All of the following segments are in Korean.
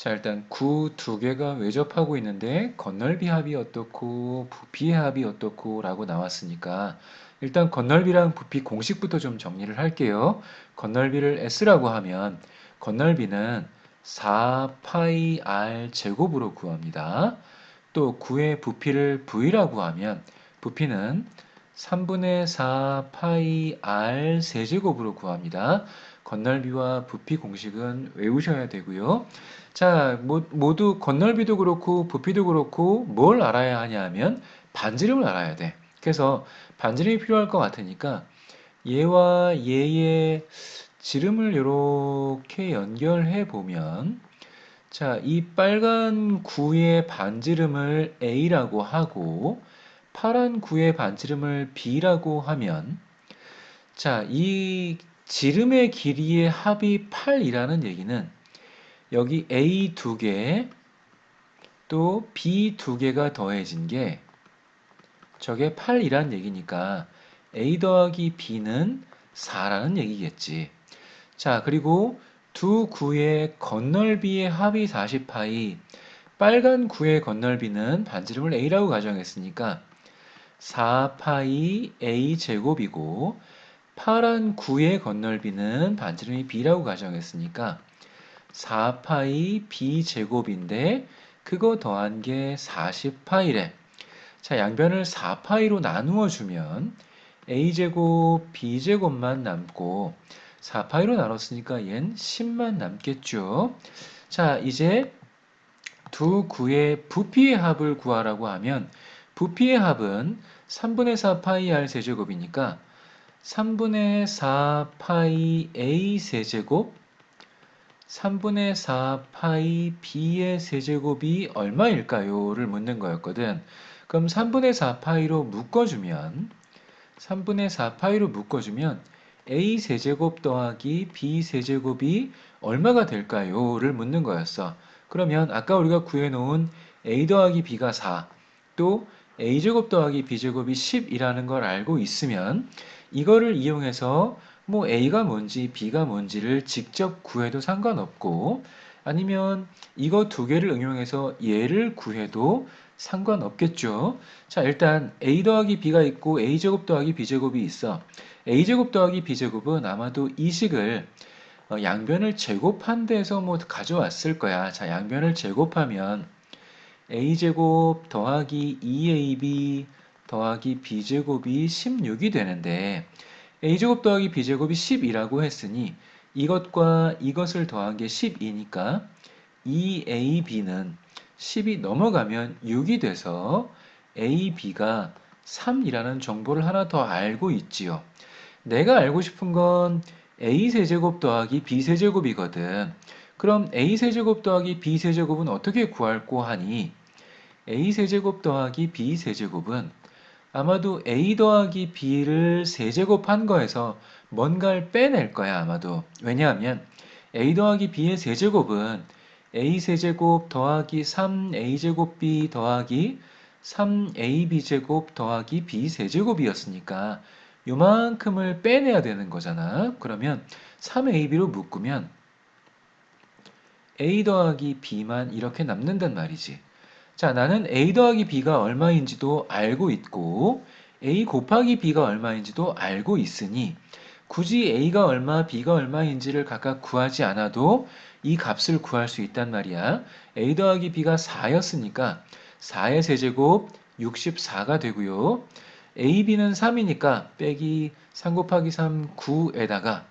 자, 일단 구 두 개가 외접하고 있는데 건널비 합이 어떻고 부피의 합이 어떻고 라고 나왔으니까 일단 건널비랑 부피 공식부터 좀 정리를 할게요. 건널비를 S라고 하면 건널비는 4파이 R 제곱으로 구합니다. 또 구의 부피를 V라고 하면 부피는 3분의 4 파이 R 세제곱으로 구합니다. 건널비와 부피 공식은 외우셔야 되고요. 자, 모- 모두 건널비도 그렇고 부피도 그렇고 뭘 알아야 하냐 하면 반지름을 알아야 돼. 그래서 반지름이 필요할 것 같으니까 얘와 얘의 지름을 이렇게 연결해 보면 자, 이 빨간 구의 반지름을 A라고 하고 파란 구의 반지름을 B라고 하면 자, 이 지름의 길이의 합이 8이라는 얘기는 여기 A 두 개, 또 B 두 개가 더해진 게 저게 8이란 얘기니까 A 더하기 B는 4라는 얘기겠지. 자, 그리고 두 구의 건널비의 합이 40파이, 빨간 구의 건널비는 반지름을 A라고 가정했으니까 4파이 A 제곱이고, 파란 구의 건널비는 반지름이 B라고 가정했으니까 4파이 B 제곱인데 그거 더한 게 40파이래. 자, 양변을 4파이로 나누어 주면 A 제곱, B 제곱만 남고 4파이로 나눴으니까 얜 10만 남겠죠. 자, 이제 두 구의 부피의 합을 구하라고 하면 부피의 합은 3분의 4 파이 R 세제곱이니까 3분의 4 파이 A 세제곱 3분의 4 파이 B의 세제곱이 얼마일까요? 를 묻는 거였거든. 그럼 3분의 4 파이로 묶어주면 3분의 4 파이로 묶어주면 A 세제곱 더하기 B 세제곱이 얼마가 될까요? 를 묻는 거였어. 그러면 아까 우리가 구해놓은 A 더하기 B가 4, 또 A제곱 더하기 B제곱이 10이라는 걸 알고 있으면 이거를 이용해서 뭐 A가 뭔지 B가 뭔지를 직접 구해도 상관없고 아니면 이거 두 개를 응용해서 얘를 구해도 상관없겠죠. 자, 일단 A 더하기 B가 있고 A제곱 더하기 B제곱이 있어. A제곱 더하기 B제곱은 아마도 이 식을 어, 양변을 제곱한 데서 뭐 가져왔을 거야. 자, 양변을 제곱하면 A제곱 더하기 2AB 더하기 B제곱이 16이 되는데 A제곱 더하기 B제곱이 10이라고 했으니 이것과 이것을 더한 게 10이니까 2AB는 10이 넘어가면 6이 돼서 AB가 3이라는 정보를 하나 더 알고 있지요. 내가 알고 싶은 건 A세제곱 더하기 B세제곱이거든. 그럼 A세제곱 더하기 B세제곱은 어떻게 구할고 하니 A세제곱 더하기 B세제곱은 아마도 A 더하기 B를 세제곱한 거에서 뭔가를 빼낼 거야 아마도. 왜냐하면 A 더하기 B의 세제곱은 A 세제곱 더하기 3A제곱 B 더하기 3AB제곱 더하기 B 세제곱이었으니까 요만큼을 빼내야 되는 거잖아. 그러면 3AB로 묶으면 A 더하기 B만 이렇게 남는단 말이지. 자, 나는 A 더하기 B가 얼마인지도 알고 있고 A 곱하기 B가 얼마인지도 알고 있으니 굳이 A가 얼마, B가 얼마인지를 각각 구하지 않아도 이 값을 구할 수 있단 말이야. A 더하기 B가 4였으니까 4의 세제곱 64가 되고요. A, B는 3이니까 빼기 3 곱하기 3, 9에다가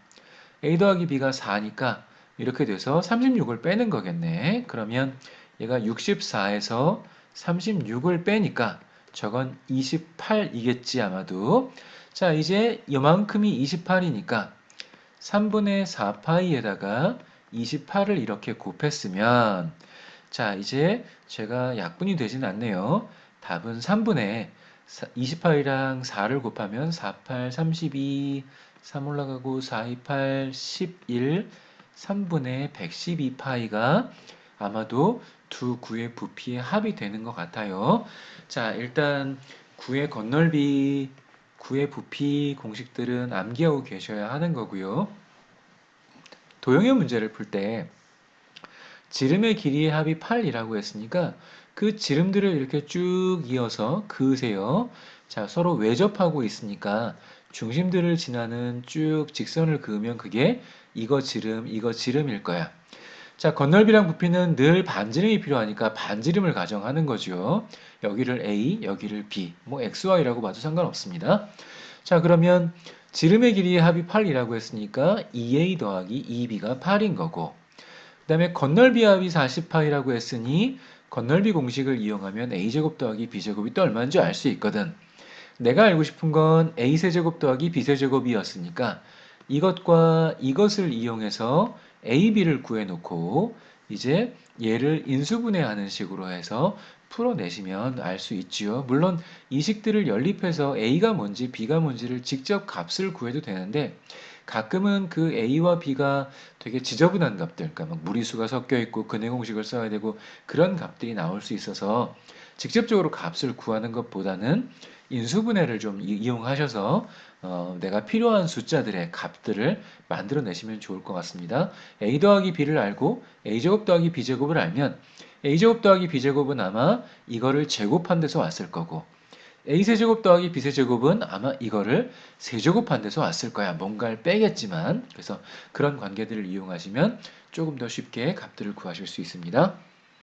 A 더하기 B가 4니까 이렇게 돼서 36을 빼는 거겠네. 그러면 얘가 64에서 36을 빼니까 저건 28이겠지 아마도. 자 이제 이만큼이 28이니까 3분의 4파이에다가 28을 이렇게 곱했으면 자 이제 제가 약분이 되진 않네요. 답은 3분의 28이랑 4를 곱하면 4, 8, 32, 3 올라가고 4, 2, 8, 11, 3분의 112파이가 아마도 두 구의 부피의 합이 되는 것 같아요. 자, 일단 구의 건널비, 구의 부피 공식들은 암기하고 계셔야 하는 거고요. 도형의 문제를 풀 때 지름의 길이의 합이 8이라고 했으니까 그 지름들을 이렇게 쭉 이어서 그으세요. 자, 서로 외접하고 있으니까 중심들을 지나는 쭉 직선을 그으면 그게 이거 지름, 이거 지름일 거야. 자, 건널비랑 부피는 늘 반지름이 필요하니까 반지름을 가정하는 거죠. 여기를 A, 여기를 B, 뭐 XY라고 봐도 상관없습니다. 자, 그러면 지름의 길이의 합이 8이라고 했으니까 2A 더하기 2B가 8인 거고, 그 다음에 건널비 합이 40파이라고 했으니 건널비 공식을 이용하면 A제곱 더하기 B제곱이 또 얼마인지 알 수 있거든. 내가 알고 싶은 건 A세제곱 더하기 B세제곱이었으니까 이것과 이것을 이용해서 AB를 구해놓고 이제 얘를 인수분해하는 식으로 해서 풀어내시면 알 수 있지요. 물론 이 식들을 연립해서 A가 뭔지 B가 뭔지를 직접 값을 구해도 되는데 가끔은 그 A와 B가 되게 지저분한 값들, 그러니까 막 무리수가 섞여 있고 근해 공식을 써야 되고 그런 값들이 나올 수 있어서 직접적으로 값을 구하는 것보다는 인수분해를 좀 이- 이용하셔서 어, 내가 필요한 숫자들의 값들을 만들어내시면 좋을 것 같습니다. a 더하기 b를 알고 a제곱 더하기 b제곱을 알면 a제곱 더하기 b제곱은 아마 이거를 제곱한 데서 왔을 거고 a세제곱 더하기 b세제곱은 아마 이거를 세제곱한 데서 왔을 거야. 뭔가를 빼겠지만 그래서 그런 관계들을 이용하시면 조금 더 쉽게 값들을 구하실 수 있습니다.